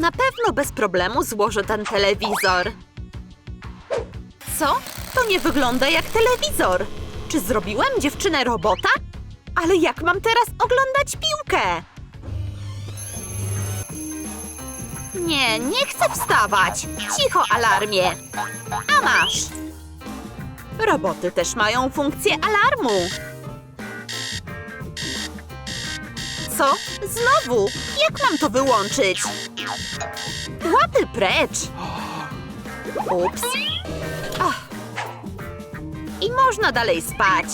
Na pewno bez problemu złożę ten telewizor. Co? To nie wygląda jak telewizor. Czy zrobiłem dziewczynę robota? Ale jak mam teraz oglądać piłkę? Nie, nie chcę wstawać. Cicho, alarmie. A masz. Roboty też mają funkcję alarmu. Znowu? Jak mam to wyłączyć? Łapy precz! Ups. I można dalej spać.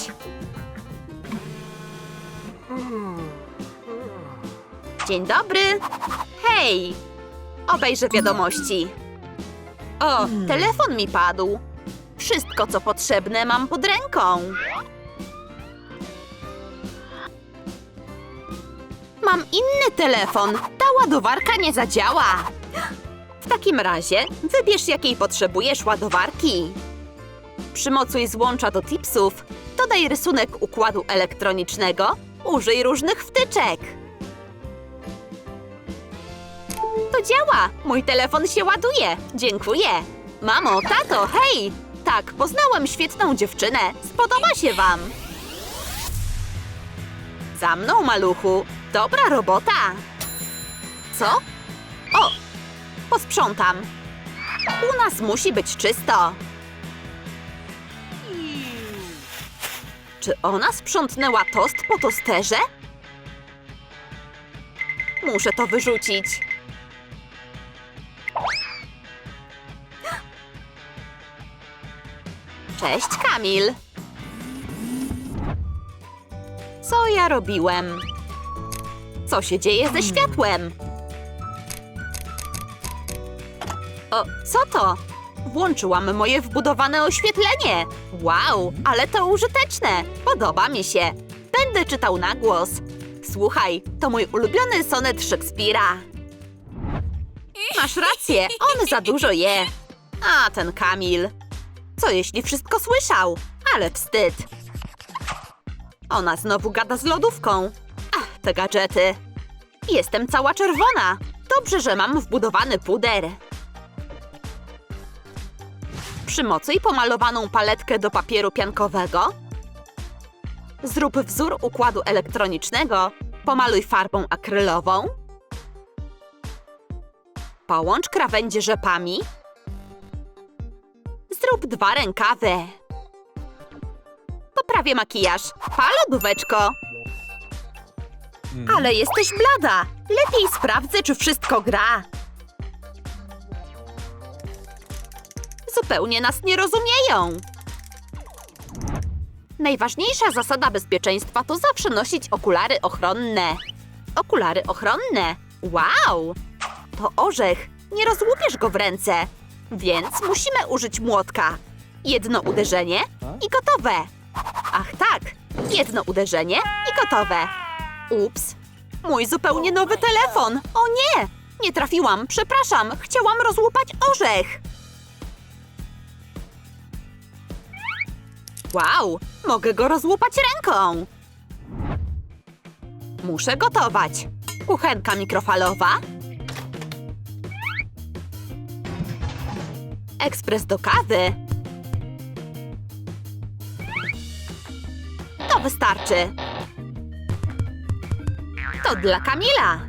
Dzień dobry. Hej! Obejrzę wiadomości. O, telefon mi padł. Wszystko, co potrzebne, mam pod ręką. Mam inny telefon. Ta ładowarka nie zadziała. W takim razie wybierz, jakiej potrzebujesz ładowarki. Przymocuj złącza do tipsów, dodaj rysunek układu elektronicznego, użyj różnych wtyczek. To działa! Mój telefon się ładuje. Dziękuję. Mamo, tato, hej! Tak, poznałem świetną dziewczynę. Spodoba się wam. Za mną, maluchu. Dobra robota. Co? O! Posprzątam. U nas musi być czysto. Czy ona sprzątnęła tost po tosterze? Muszę to wyrzucić. Cześć, Kamil. Co ja robiłem? Co się dzieje ze światłem? O, co to? Włączyłam moje wbudowane oświetlenie. Wow, ale to użyteczne. Podoba mi się. Będę czytał na głos. Słuchaj, to mój ulubiony sonet Szekspira. Masz rację, on za dużo je. A, ten Kamil. Co jeśli wszystko słyszał? Ale wstyd. Ona znowu gada z lodówką. Te gadżety. Jestem cała czerwona. Dobrze, że mam wbudowany puder. Przymocuj pomalowaną paletkę do papieru piankowego. Zrób wzór układu elektronicznego. Pomaluj farbą akrylową. Połącz krawędzie rzepami. Zrób dwa rękawy. Poprawię makijaż. Pa, lodóweczko. Ale jesteś blada. Lepiej sprawdzę, czy wszystko gra. Zupełnie nas nie rozumieją. Najważniejsza zasada bezpieczeństwa to zawsze nosić okulary ochronne. Okulary ochronne. Wow! To orzech. Nie rozłupiesz go w ręce. Więc musimy użyć młotka. Jedno uderzenie i gotowe. Ach tak, jedno uderzenie i gotowe. Ups, mój zupełnie nowy telefon. O nie, nie trafiłam, przepraszam, chciałam rozłupać orzech. Wow, mogę go rozłupać ręką. Muszę gotować. Kuchenka mikrofalowa. Ekspres do kawy. To wystarczy. To dla Kamila.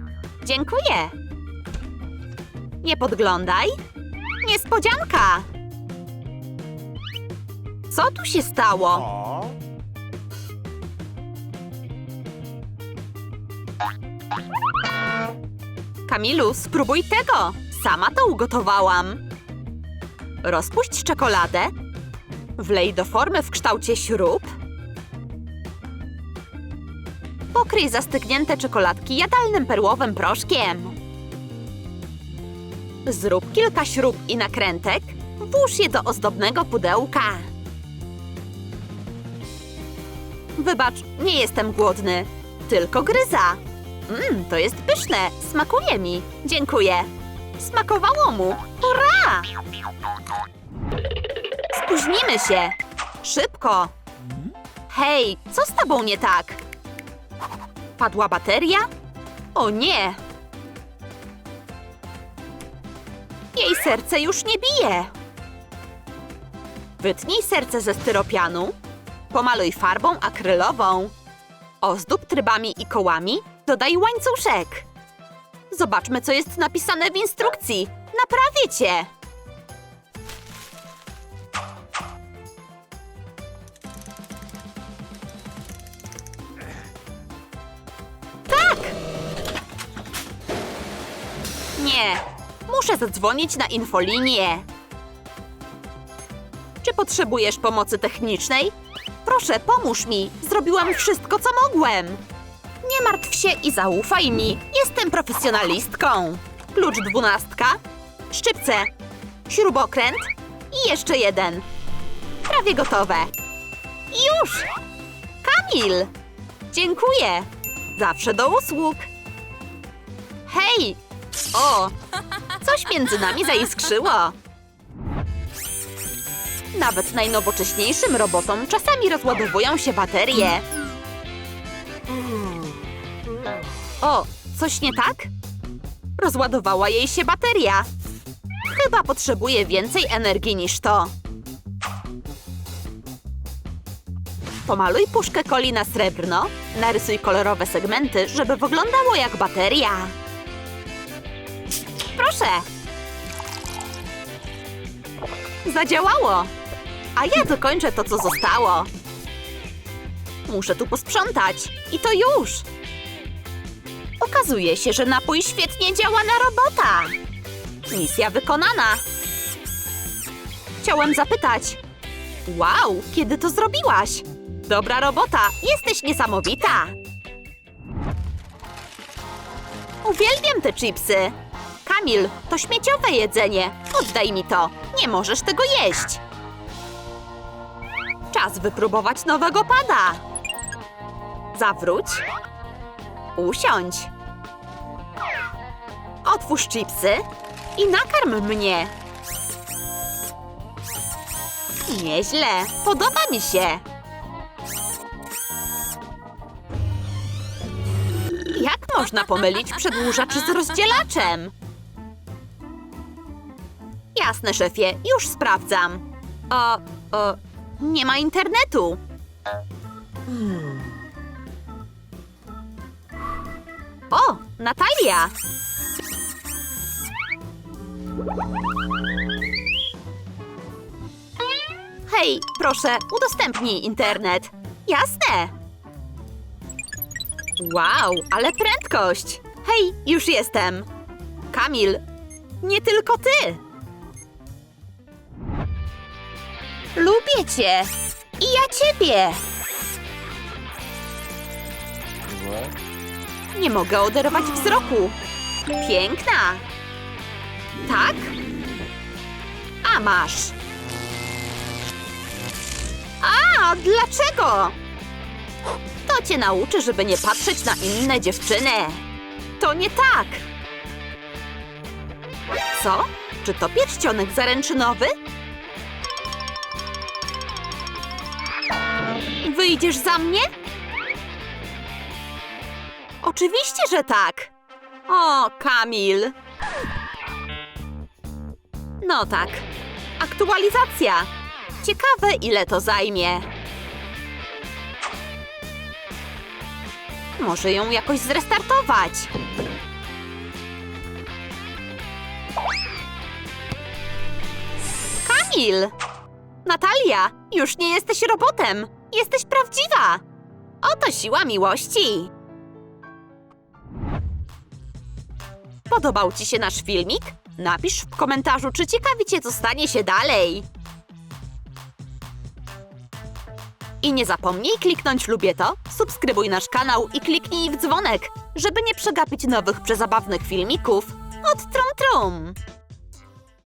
Dziękuję. Nie podglądaj. Niespodzianka. Co tu się stało? Kamilu, spróbuj tego. Sama to ugotowałam. Rozpuść czekoladę. Wlej do formy w kształcie śrub. Pokryj zastygnięte czekoladki jadalnym perłowym proszkiem. Zrób kilka śrub i nakrętek. Włóż je do ozdobnego pudełka. Wybacz, nie jestem głodny. Tylko gryza. Mmm, to jest pyszne. Smakuje mi. Dziękuję. Smakowało mu. Hurra! Spóźnimy się. Szybko. Hej, co z tobą nie tak? Padła bateria? O nie! Jej serce już nie bije. Wytnij serce ze styropianu. Pomaluj farbą akrylową. Ozdób trybami i kołami. Dodaj łańcuszek. Zobaczmy, co jest napisane w instrukcji. Naprawię cię. Nie, muszę zadzwonić na infolinię. Czy potrzebujesz pomocy technicznej? Proszę, pomóż mi. Zrobiłam wszystko, co mogłem. Nie martw się i zaufaj mi. Jestem profesjonalistką. Klucz dwunastka, szczypce, śrubokręt i jeszcze jeden. Prawie gotowe. Już! Kamil! Dziękuję. Zawsze do usług. Hej! O! Coś między nami zaiskrzyło. Nawet najnowocześniejszym robotom czasami rozładowują się baterie. O, coś nie tak? Rozładowała jej się bateria. Chyba potrzebuje więcej energii niż to. Pomaluj puszkę coli na srebrno, narysuj kolorowe segmenty, żeby wyglądało jak bateria. Proszę! Zadziałało! A ja dokończę to, co zostało. Muszę tu posprzątać. I to już! Okazuje się, że napój świetnie działa na robota. Misja wykonana. Chciałem zapytać. Wow, kiedy to zrobiłaś? Dobra robota, jesteś niesamowita. Uwielbiam te chipsy. Kamil, to śmieciowe jedzenie. Oddaj mi to. Nie możesz tego jeść. Czas wypróbować nowego pada. Zawróć. Usiądź. Otwórz chipsy i nakarm mnie. Nieźle. Podoba mi się. Jak można pomylić przedłużacz z rozdzielaczem? Jasne, szefie, już sprawdzam. O, o, nie ma internetu. O, Natalia! Hej, proszę, udostępnij internet. Jasne! Wow, ale prędkość! Hej, już jestem! Kamil, nie tylko ty! Lubię cię! I ja ciebie! Nie mogę oderwać wzroku. Piękna! Tak? A masz! A, dlaczego? To cię nauczy, żeby nie patrzeć na inne dziewczyny. To nie tak. Co? Czy to pierścionek zaręczynowy? Wyjdziesz za mnie? Oczywiście, że tak. O, Kamil. No tak. Aktualizacja. Ciekawe, ile to zajmie. Może ją jakoś zrestartować. Kamil! Natalia, już nie jesteś robotem. Jesteś prawdziwa. Oto siła miłości. Podobał Ci się nasz filmik? Napisz w komentarzu, czy ciekawi Cię, co stanie się dalej. I nie zapomnij kliknąć lubię to, subskrybuj nasz kanał i kliknij w dzwonek, żeby nie przegapić nowych przezabawnych filmików od Trum Trum.